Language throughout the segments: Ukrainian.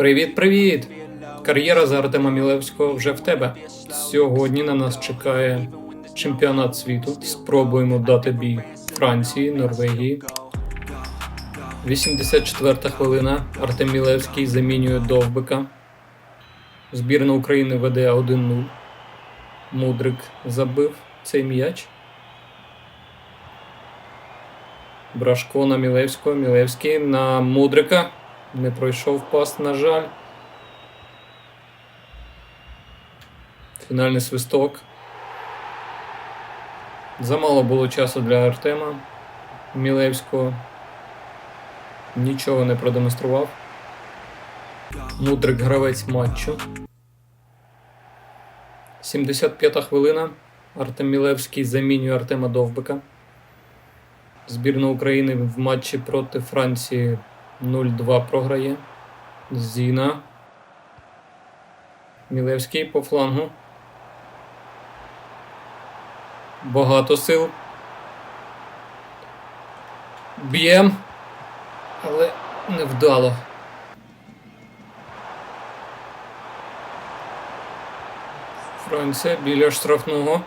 Привіт-привіт! Кар'єра за Артема Мілевського вже в тебе. Сьогодні на нас чекає чемпіонат світу. Спробуємо дати бій Франції, Норвегії. 84 хвилина. Артем Мілевський замінює Довбика. Збірна України веде 1-0. Мудрик забив цей м'яч. Брашко на Мілевського. Мілевський на Мудрика. Не пройшов пас, на жаль. Фінальний свисток. Замало було часу для Артема Мілевського. Нічого не продемонстрував. Мудрик гравець матчу. 75-та хвилина. Артем Мілевський замінює Артема Довбика. Збірна України в матчі проти Франції 0-2 програє. Зіна. Мілевський по флангу. Багато сил. Б'єм. Але невдало. Франція біля штрафного.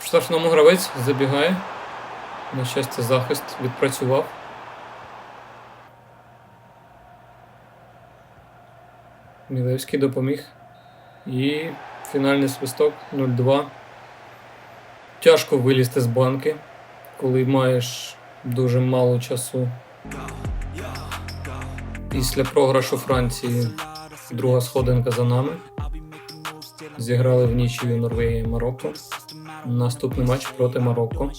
В штрафному гравець забігає. На щастя, захист відпрацював. Мілевський допоміг. І фінальний свисток 0-2. Тяжко вилізти з банки, коли маєш дуже мало часу. Після програшу Франції друга сходинка за нами. Зіграли в нічию Норвегія і Марокко. Наступний матч проти Марокко.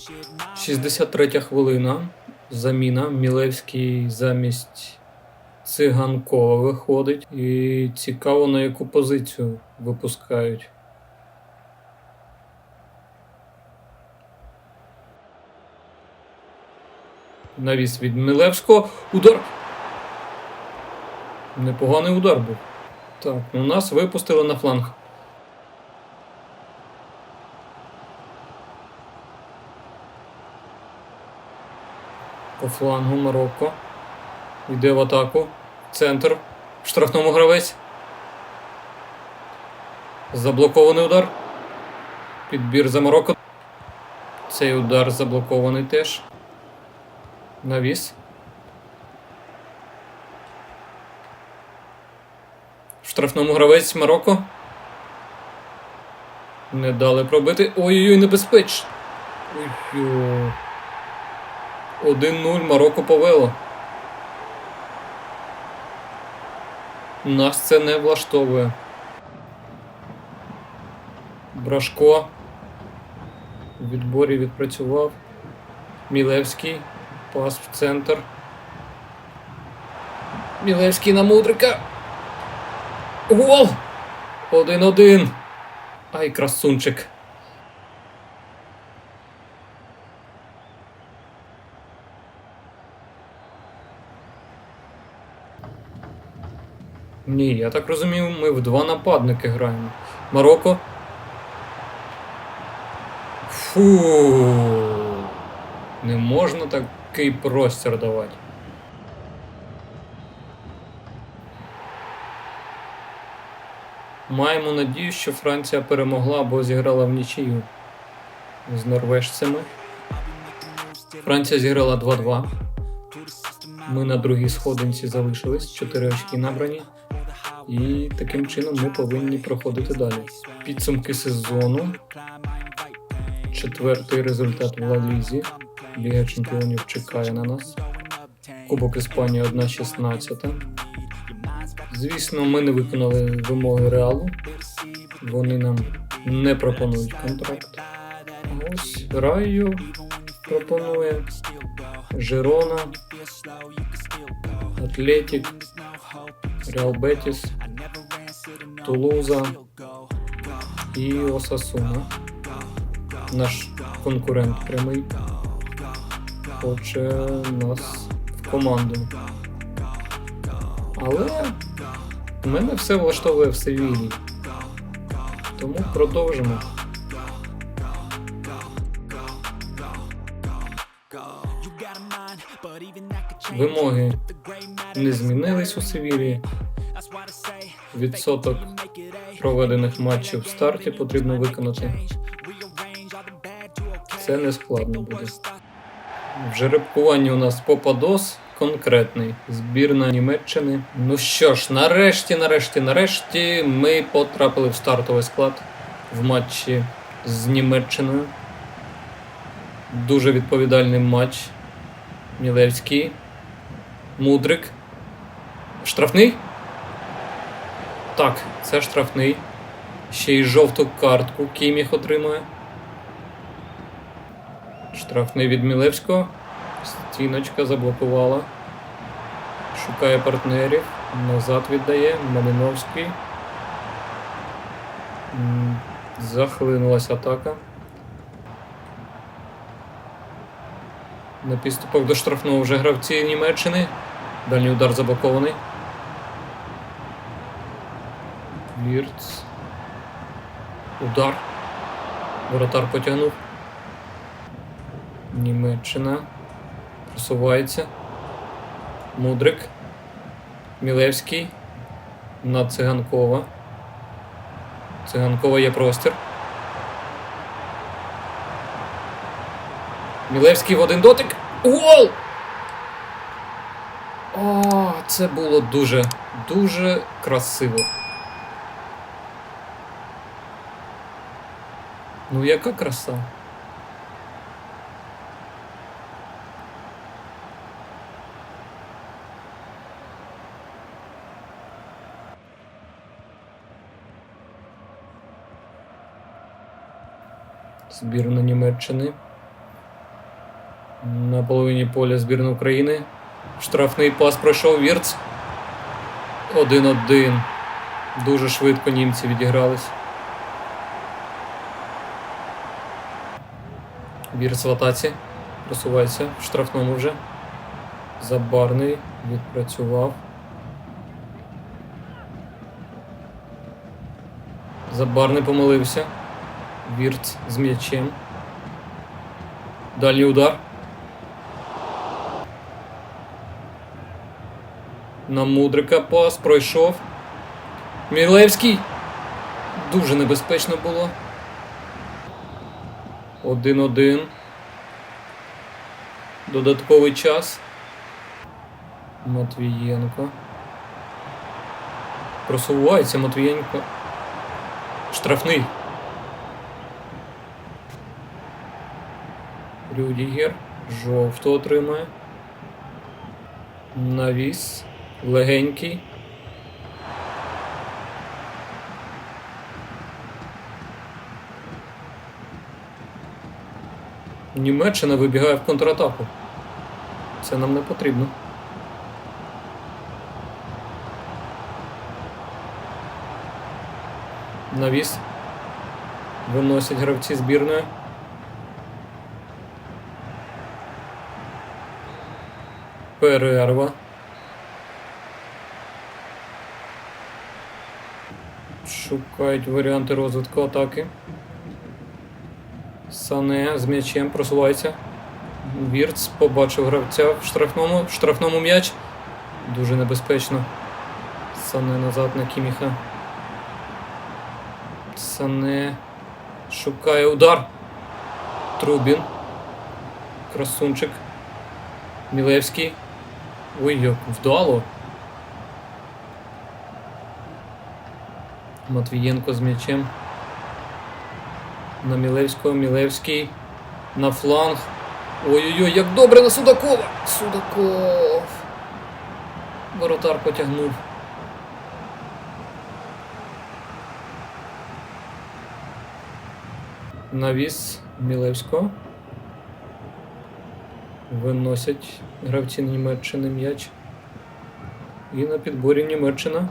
63 хвилина. Заміна. Мілевський замість Циганкова виходить. І цікаво, на яку позицію випускають. Навіс від Мілевського. Удар. Непоганий удар був. Так, ну нас випустили на фланг. По флангу Марокко. Йде в атаку. Центр. В штрафному гравець. Заблокований удар. Підбір за Марокко. Цей удар заблокований теж. Навіс. В штрафному гравець Марокко. Не дали пробити. Ой-ой-ой, небезпечно. Ой-ой. 1-0 Марокко повело. Нас це не влаштовує. Брашко. У відборі відпрацював. Мілевський. Пас в центр. Мілевський на Мудрика. Гол! 1-1. Ай, красунчик. Ні, я так розумію, ми в два нападники граємо. Марокко. Фу. Не можна такий простір давати. Маємо надію, що Франція перемогла або зіграла в нічию з норвежцями. Франція зіграла 2-2. Ми на другій сходинці залишились, 4 очки набрані. І таким чином ми повинні проходити далі. Підсумки сезону. Четвертий результат в Ла-Лізі. Ліга чемпіонів чекає на нас. Кубок Іспанії 1-16. Звісно, ми не виконали вимоги Реалу. Вони нам не пропонують контракт. Ось Райо пропонує. Жирона. Атлетік. Реал Бетіс. Тулуза і Осасуна. Наш конкурент прямий хоче нас в команду. Але мене все влаштовує в Севілі. Тому продовжимо. Вимоги не змінились у Севілії. Відсоток проведених матчів в старті потрібно виконати. Це не складно буде. В жеребкуванні у нас Попадос конкретний. Збірна Німеччини. Ну що ж, нарешті, нарешті, нарешті ми потрапили в стартовий склад в матчі з Німеччиною. Дуже відповідальний матч. Мілевський. Мудрик. Штрафний? Так, це штрафний. Ще й жовту картку Кіміх отримує. Штрафний від Мілевського. Стіночка заблокувала. Шукає партнерів. Назад віддає. Малиновський. М, Захлинулась атака. На підступах до штрафного вже гравці Німеччини. Дальній удар заблокований. Вірц. Удар. Воротар потягнув. Німеччина. Просувається. Мудрик. Мілевський. На Циганкова. Циганкова є простір. Мілевський в один дотик. Гол! О, це було дуже, дуже красиво. Ну, яка краса. Збірна Німеччини. На половині поля збірна України. Штрафний пас пройшов Вірц. 1-1. Дуже швидко німці відігрались. Вірц в атаці. Просувається в штрафному вже. Забарний відпрацював. Забарний помилився. Вірц з м'ячем. Дальній удар. На Мудрика пас пройшов. Мілевський. Дуже небезпечно було. Один-один. Додатковий час. Матвієнко. Просувається Матвієнко. Штрафний. Рюдігер. Жовту отримає. Навіс. Легенький. Німеччина вибігає в контратаку. Це нам не потрібно. Навіс. Виносять гравці збірної. Перерва. Шукають варіанти розвитку атаки. Сане з м'ячем просувається. Вірц побачив гравця в штрафному. В штрафному м'яч. Дуже небезпечно. Сане назад на Кіміха. Сане шукає удар. Трубін. Красунчик. Мілевський. Ой, як вдало. Матвієнко з м'ячем. На Мілевського, Мілевський. На фланг. Ой-ой-ой, як добре на Судакова! Судаков. Воротар потягнув. Навіс Мілевського. Виносять гравці Німеччини м'яч. І на підборі Німеччина.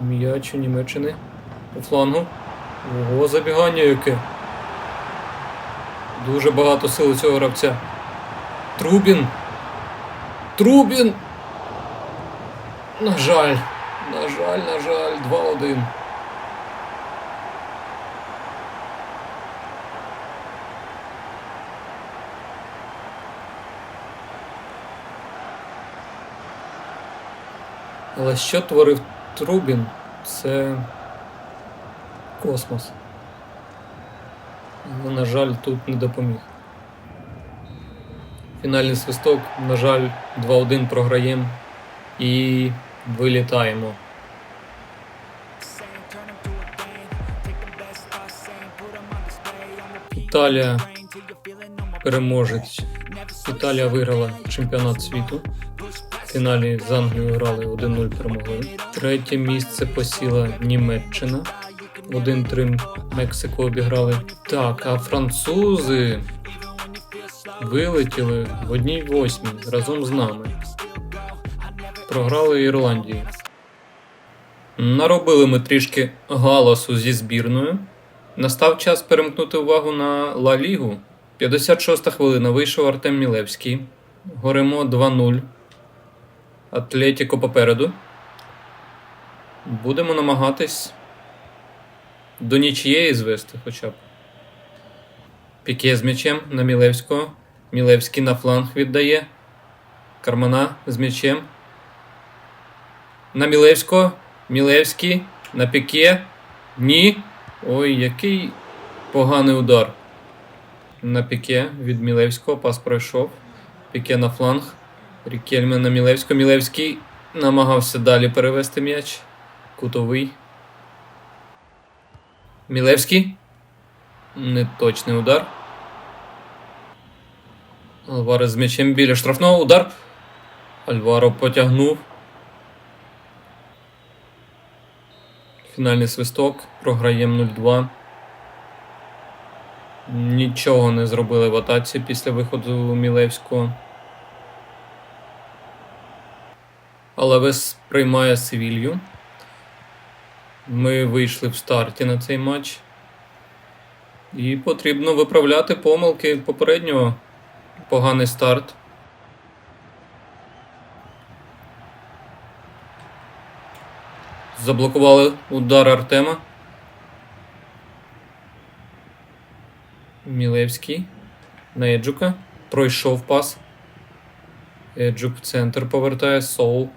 М'яч у Німеччини. По флангу. Ого, забігання яке. Дуже багато сил цього гравця. Трубін. Трубін. На жаль. На жаль, на жаль, 2-1. Але що творив Трубін, це космос. Але, на жаль, тут не допоміг. Фінальний свисток, на жаль, 2-1 програємо і вилітаємо. Італія переможець. Італія виграла чемпіонат світу. В фіналі з Англією грали 1-0 перемогли. Третє місце посіла Німеччина. 1-3 Мексику обіграли. Так, а французи вилетіли в одній восьмій разом з нами. Програли Ірландії. Наробили ми трішки галасу зі збірною. Настав час перемкнути увагу на Ла Лігу. 56 хвилина вийшов Артем Мілевський. Горемо 2-0. Атлетіко попереду. Будемо намагатись до нічієї звести хоча б. Піке з м'ячем на Мілевського. Мілевський на фланг віддає. Кармана з м'ячем. На Мілевського. Мілевський. На піке. Ні. Ой, який поганий удар. На піке від Мілевського. Пас пройшов. Піке на фланг. Рікельме на Мілевського. Мілевський намагався далі перевести м'яч. Кутовий. Мілевський. Неточний удар. Альварес з м'ячем біля штрафного удар. Альваро потягнув. Фінальний свисток. Програємо 0-2. Нічого не зробили в атаці після виходу Мілевського. Алавес приймає Севілью. Ми вийшли в старті на цей матч. І потрібно виправляти помилки попереднього. Поганий старт. Заблокували удар Артема. Мілевський. На Еджука. Пройшов пас. Еджук в центр повертає. Соул.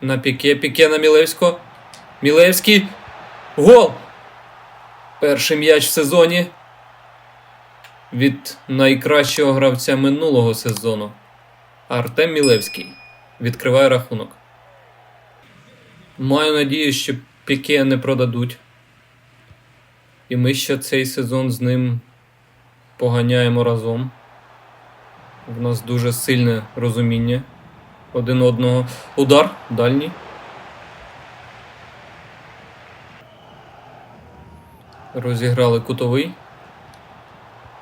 На піке. Піке на Мілевського. Мілевський. Гол! Перший м'яч в сезоні. Від найкращого гравця минулого сезону. Артем Мілевський. Відкриває рахунок. Маю надію, що піке не продадуть. І ми ще цей сезон з ним поганяємо разом. В нас дуже сильне розуміння один одного. Удар дальній. Розіграли кутовий.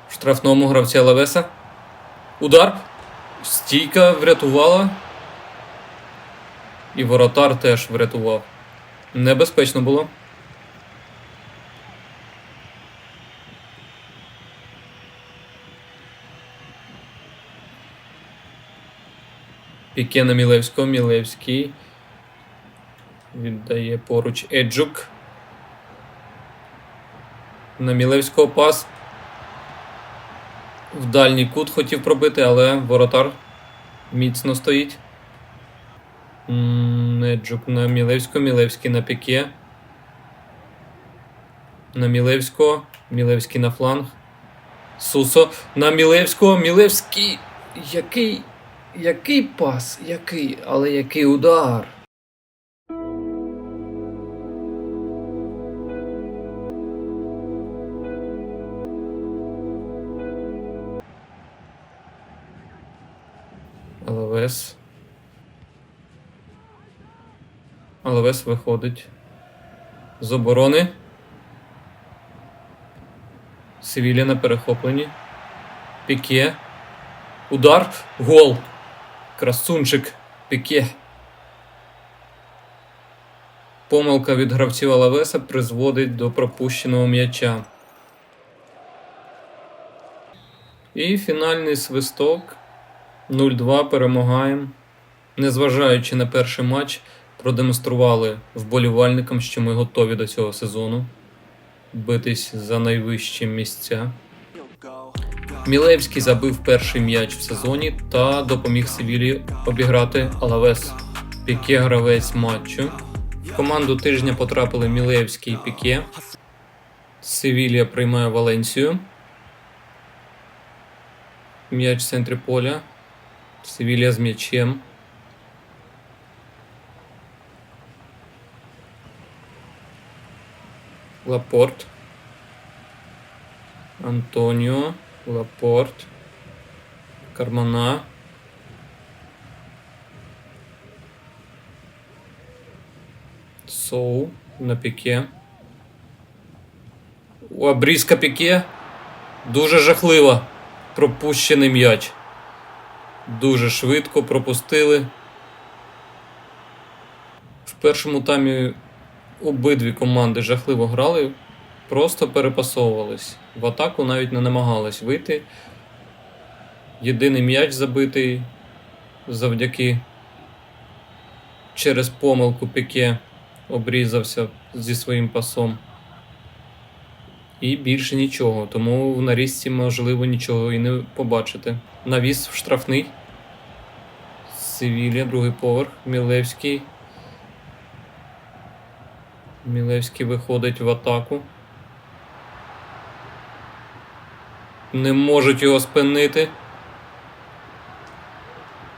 Штрафному гравця Левеса. Удар. Стійка врятувала. І воротар теж врятував. Небезпечно було. Піке на Мілевського. Мілевський. Віддає поруч Еджук. На Мілевського пас. В дальній кут хотів пробити, але воротар міцно стоїть. Неджук на Мілевського, Мілевський на піке. На Мілевського, Мілевський на фланг. Сусо на Мілевського, Мілевський. Який. Який пас? Який, але який удар. Алавес. Алавес виходить з оборони. Севілля на перехопленні. Піке. Удар. Гол. Красунчик. Піке. Помилка від гравців Алавеса призводить до пропущеного м'яча. І фінальний свисток. 0-2 перемагаємо. Незважаючи на перший матч, продемонстрували вболівальникам, що ми готові до цього сезону битись за найвищі місця. Мілевський забив перший м'яч в сезоні та допоміг Севілі обіграти Алавес. Піке гравець матчу. В команду тижня потрапили Мілеєвський і Піке. Севілія приймає Валенсію. М'яч в центрі поля. Севілія з м'ячем. Лапорт. Антоніо. Лапорт. Кармана. Соу на піке. Обрізка піке. Дуже жахливо. Пропущений м'яч. Дуже швидко пропустили. В першому таймі обидві команди жахливо грали, просто перепасовувались. В атаку навіть не намагались вийти. Єдиний м'яч забитий завдяки через помилку Піке обрізався зі своїм пасом. І більше нічого, тому в нарізці можливо нічого і не побачити. Навіс в штрафний. Севілія, другий поверх. Мілевський. Мілевський виходить в атаку. Не можуть його спинити.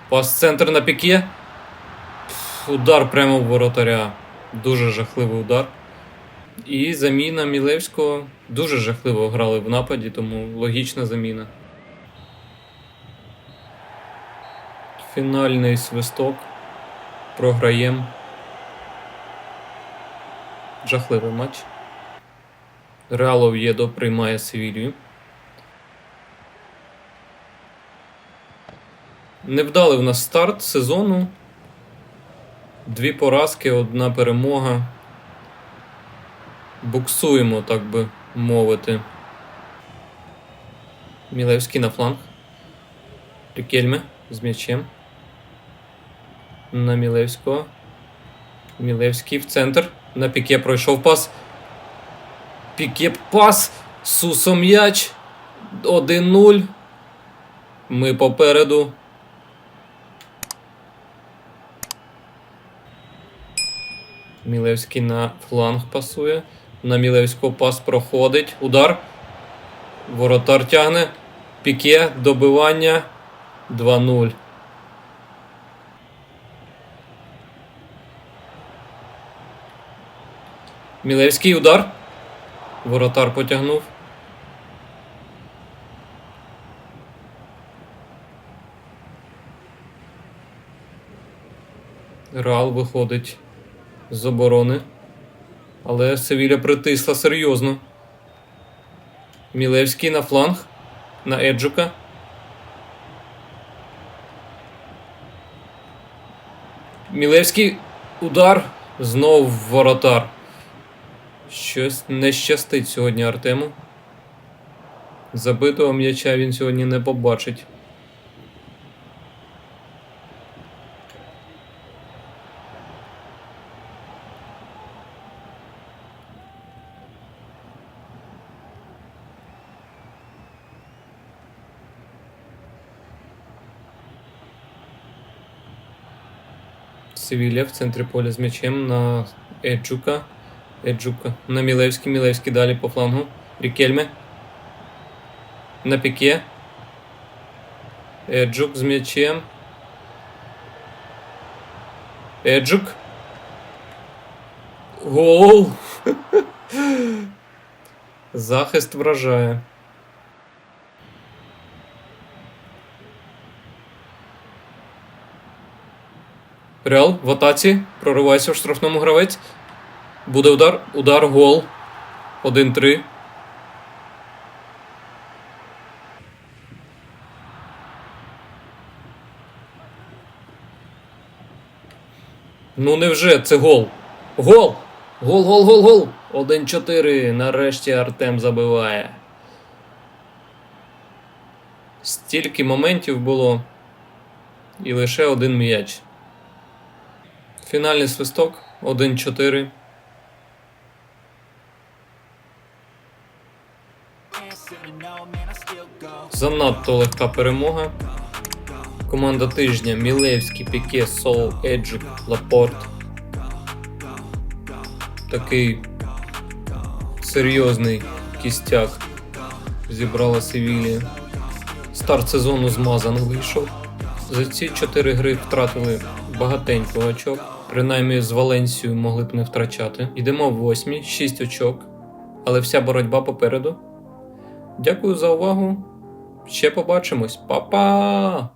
Пас центр на піке. Удар прямо в воротаря. Дуже жахливий удар. І заміна Мілевського дуже жахливо грали в нападі, тому логічна заміна. Фінальний свисток. Програєм. Жахливий матч. Реал Ов'єдо приймає Севілію. Невдалий в нас старт сезону. Дві поразки, одна перемога. Буксуємо, так би мовити. Мілевський на фланг. Рікельме з м'ячем. На Мілевського. Мілевський в центр. На піке пройшов пас. Піке пас. Сусо м'яч. 1-0. Ми попереду. Мілевський на фланг пасує. На Мілевського пас проходить. Удар. Воротар тягне. Піке. Добивання. 2-0. Мілевський удар. Воротар потягнув. Реал виходить з оборони. Але Севіля притисла серйозно. Мілевський на фланг. На Еджука. Мілевський удар. Знов воротар. Щось не щастить сьогодні Артему. Забитого м'яча він сьогодні не побачить. Севілля в центрі поля з м'ячем на Еджука. Еджука. На Мілевський. Мілевський далі по флангу. Рікельме. На піке. Еджук з м'ячем. Еджук. Гол! Захист вражає. Реал в атаці. Проривається в штрафному гравець. Буде удар. Удар, гол. 1-3. Ну невже це гол? Гол! Гол, гол, гол, гол! 1-4. Нарешті Артем забиває. Стільки моментів було. І лише один м'яч. Фінальний свисток 1-4. Занадто легка перемога. Команда тижня Мілевський, Піке, Сол, Еджик, Лапорт. Такий серйозний кістяк зібрала Севілія. Старт сезону змазан вийшов. За ці чотири гри втратили багатенько очок. Принаймні з Валенсією могли б не втрачати. Йдемо в восьмі, 6 очок, але вся боротьба попереду. Дякую за увагу. Ще побачимось. Па-па!